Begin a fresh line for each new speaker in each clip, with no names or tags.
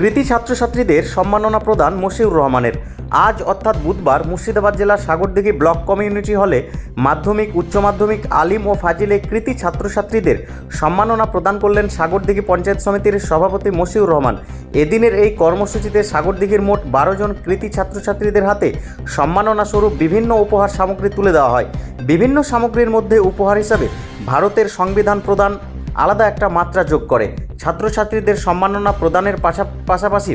কৃতি ছাত্রছাত্রীদের সম্মাননা প্রদান মশিউর রহমানের। আজ অর্থাৎ বুধবার মুর্শিদাবাদ জেলার সাগরদিঘি ব্লক কমিউনিটি হলে মাধ্যমিক, উচ্চ মাধ্যমিক, আলিম ও ফাজিলে কৃতি ছাত্রছাত্রীদের সম্মাননা প্রদান করলেন সাগরদিঘি পঞ্চায়েত সমিতির সভাপতি মশিউর রহমান। এদিনের এই কর্মসূচিতে সাগরদিঘির মোট বারো জন কৃতি ছাত্রছাত্রীদের হাতে সম্মাননা স্বরূপ বিভিন্ন উপহার সামগ্রী তুলে দেওয়া হয়। বিভিন্ন সামগ্রীর মধ্যে উপহার হিসাবে ভারতের সংবিধান প্রদান আলাদা একটা মাত্রা যোগ করে। ছাত্রছাত্রীদের সম্মাননা প্রদানের পাশা- পাশাপাশি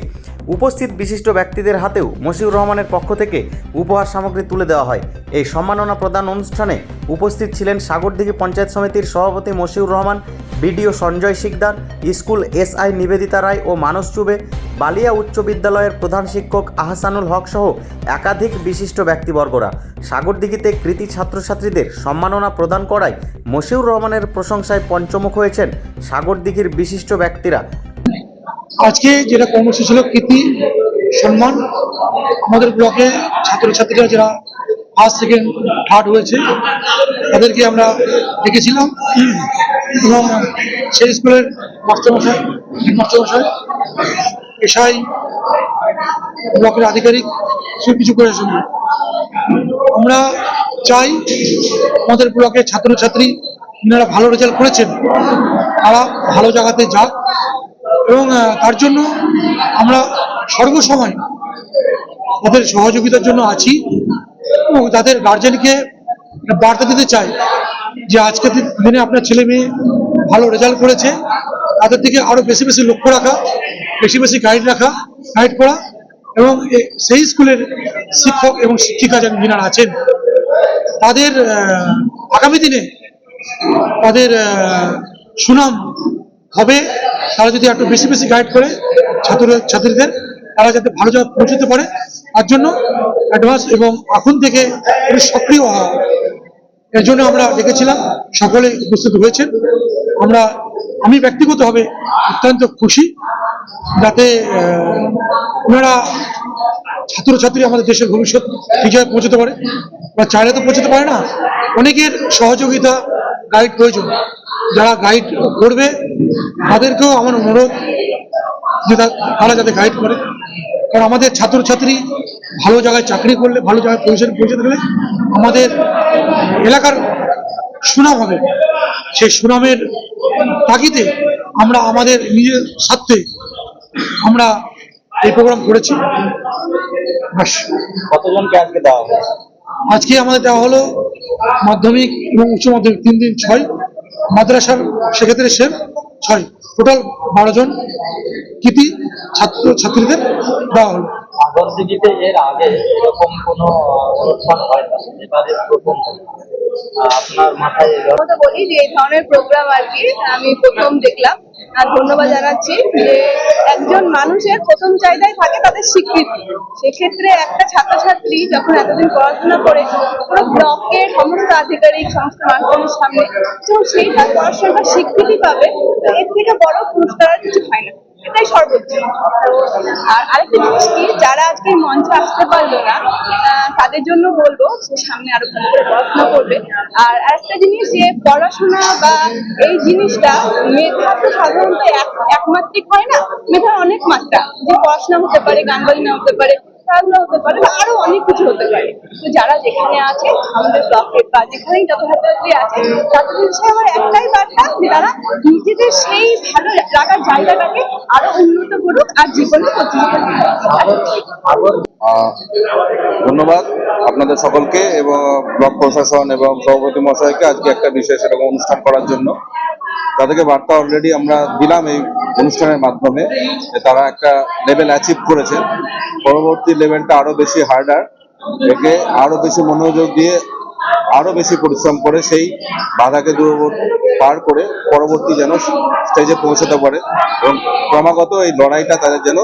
উপস্থিত বিশিষ্ট ব্যক্তিদের হাতেও মশিউর রহমানের পক্ষ থেকে উপহার সামগ্রী তুলে দেওয়া হয়। এই সম্মাননা প্রদান অনুষ্ঠানে উপস্থিত ছিলেন সাগরদিঘি পঞ্চায়েত সমিতির সভাপতি Mashiur Rahman, BDO Sanjay Sikdar, school SI Nibedita Roy ও মানস চুবে, বালিয়া উচ্চ বিদ্যালয়ের প্রধান শিক্ষক আহসানুল হক সহ একাধিক বিশিষ্ট ব্যক্তিবর্গরা। সাগরদিঘিতে কৃতি ছাত্রছাত্রীদের সম্মাননা প্রদান করায় মশিউর রহমানের প্রশংসায় পঞ্চমুখ হয়েছেন সাগরদিঘির বিশিষ্ট ব্যক্তিরা।
আজকে যেটা কর্মসূচি ছিল কৃতি সম্মান, আমাদের ব্লকে ছাত্রছাত্রীরা যারা ফার্স্ট সেকেন্ড থার্ড হয়েছে, তাদেরকে আমরা ডেকেছিলাম। এবং সেই স্কুলের মাস্টারমশাই মাস্টারমশাই এসআই, ব্লকের আধিকারিক, সব কিছু করেছেন। আমরা চাই আমাদের ব্লকের ছাত্রছাত্রী যারা ভালো রেজাল্ট করেছেন, তারা ভালো জায়গাতে যাক। এবং তার জন্য আমরা সর্বসময় ওদের সহযোগিতার জন্য আছি এবং তাদের গার্জেনকে বার্তা দিতে চাই যে আজকের দিন- আপনার ছেলে মেয়ে ভালো রেজাল্ট করেছে। তাদের দিকে আরও বেশি বেশি লক্ষ্য রাখা, বেশি বেশি গাইড রাখা গাইড করা এবং সেই স্কুলের শিক্ষক এবং শিক্ষিকা যারা যিনারা আছেন, তাদের আগামী দিনে তাদের সুনাম হবে তারা যদি একটু বেশি বেশি গাইড করে ছাত্র ছাত্রীদের, তারা যাতে ভালো জায়গায় পৌঁছতে পারে, তার জন্য অ্যাডভান্স এবং এখন থেকে সক্রিয় হওয়া। এর জন্য আমরা ডেকেছিলাম, সকলে উপস্থিত হয়েছেন। আমরা, আমি ব্যক্তিগতভাবে অত্যন্ত খুশি যাতে ওনারা ছাত্রছাত্রী আমাদের দেশের ভবিষ্যৎ জায়গায় পৌঁছতে পারে। বা চাইলে তো পৌঁছতে পারে না। অনেকের সহযোগিতা গাইড প্রয়োজন। যারা গাইড করবে তাদেরকেও আমার অনুরোধ যে তারা যাতে গাইড করে। কারণ আমাদের ছাত্রছাত্রী ভালো জায়গায় চাকরি করলে ভালো জায়গায় পৌঁছে পৌঁছতে গেলে আমাদের এলাকার সুনাম হবে। সেই সুনামের তাগিদে আমরা আমাদের নিজের স্বার্থে আমরা এই প্রোগ্রাম করেছি।
কতজনকে আজকে দেওয়া হবে
আজকে আমাদের দেওয়া হলো মাধ্যমিক এবং উচ্চ মাধ্যমিক তিন দিন ছয়। মাদ্রাসার সেক্ষেত্রে সেম। ছয় টোটাল বারো জন কৃতি, ছাত্র, ছাত্রীদের দেওয়া হলো।
এর আগে এরকম কোনো অনুষ্ঠান হয় না, এবারে প্রথম। আপনার মাথায়
বলি যে এই ধরনের প্রোগ্রাম আর কি আমি প্রথম দেখলাম। আর ধন্যবাদ জানাচ্ছি যে একজন মানুষের প্রথম চাহিদাই থাকে তাদের স্বীকৃতি। সেক্ষেত্রে একটা ছাত্রছাত্রী যখন এতদিন পড়াশোনা করে, পুরো ব্লকের সমস্ত আধিকারিক, সমস্ত মানুষের সামনে, তো সেই তার পড়াশোনাটা স্বীকৃতি পাবে এর থেকে বড় পুরস্কার আর কিছু হয় না। এটাই সর্বোচ্চ। আর আরেকটা জিনিস কি, যারা আজকে মঞ্চে আসতে পারল না তাদের জন্য বলব যে সামনে আরও ভালো করে পড়াশোনা করবে। আর একটা জিনিস যে পড়াশোনা বা এই জিনিসটা মেধা তো সাধারণত এক- একমাত্রিক হয় না, মেধার অনেক মাত্রা। যে পড়াশোনা হতে পারে, গান বাজনা হতে পারে খেলাধুলা হতে পারে বা আরও অনেক কিছু হতে পারে। তো যারা যেখানে আছে, আমাদের ব্লকের বা আছে, তাদের আমার একটাই বার্তা যে তারা নিজেদের সেই ভালো লাগার জায়গাটাকে আরও উন্নত করুক আর জীবনে
ধন্যবাদ আপনাদের সকলকে এবং ব্লক প্রশাসন এবং সভাপতি মশাইকে আজকে একটা বিশেষ এরকম অনুষ্ঠান করার জন্য। তাদেরকে বার্তা অলরেডি আমরা দিলাম এই অনুষ্ঠানের মাধ্যমে তারা একটা লেভেল অ্যাচিভ করেছে। পরবর্তী লেভেলটা আরও বেশি হার্ডার একে আরও বেশি মনোযোগ দিয়ে আরও বেশি পরিশ্রম করে সেই বাধাকে দূর পার করে পরবর্তী যেন স্টেজে পৌঁছতে পারে এবং ক্রমাগত এই লড়াইটা তাদের যেন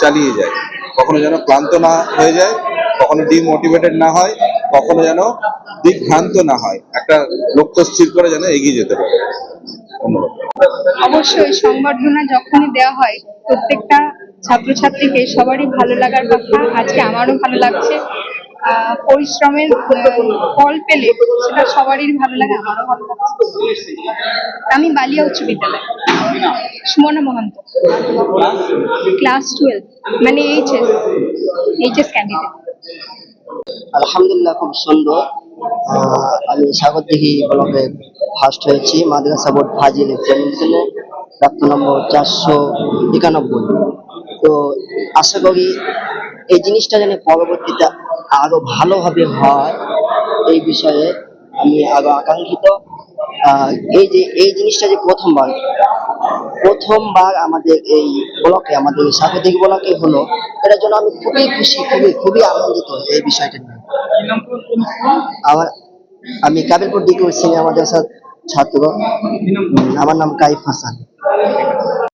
চালিয়ে যায়। কখনো যেন ক্লান্ত না হয়ে যায়, কখনো ডিমোটিভেটেড না হয়, কখনো যেন দিকভ্রান্ত না হয়। একটা লক্ষ্য স্থির করে যেন এগিয়ে যেতে পারে।
অবশ্যই সংবর্ধনা যখনই দেওয়া হয় প্রত্যেকটা ছাত্রছাত্রীকে সবারই ভালো লাগার কথা আজকে আমারও ভালো লাগছে। আহ, পরিশ্রমের ফল পেলে সেটা সবারই ভালো লাগে আমারও ভালো লাগে আমি বালিয়া উচ্চ বিদ্যালয়। সুমনা মহন্ত। ক্লাস টুয়েলভ মানে এইচএস এইচএস ক্যান্ডিডেট
আলহামদুলিল্লাহ খুব সুন্দর। আমি সাগরদিঘি ব্লকে ফার্স্ট হয়েছি মাদ্রাসা বোর্ড ফাজিল এক্সামিনেশনে প্রাপ্ত নম্বর চারশো একানব্বই। তো আশা করি এই জিনিসটা যেন পরবর্তীতে আরও ভালোভাবে হয়, এই বিষয়ে আমি আরও আকাঙ্ক্ষিত। এই যে, এই জিনিসটা যে প্রথমবার প্রথমবার আমাদের এই ব্লকে, আমাদের স্বাগতিক ব্লকে হলো, এটার জন্য আমি খুবই খুশি, খুবই খুবই আনন্দিত এই বিষয়টা নিয়ে। আমার, আমি কাবিলপুর ডিগ্রি সিনিয়র মাদ্রাসার ছাত্র। আমার নাম কাইফ হাসান।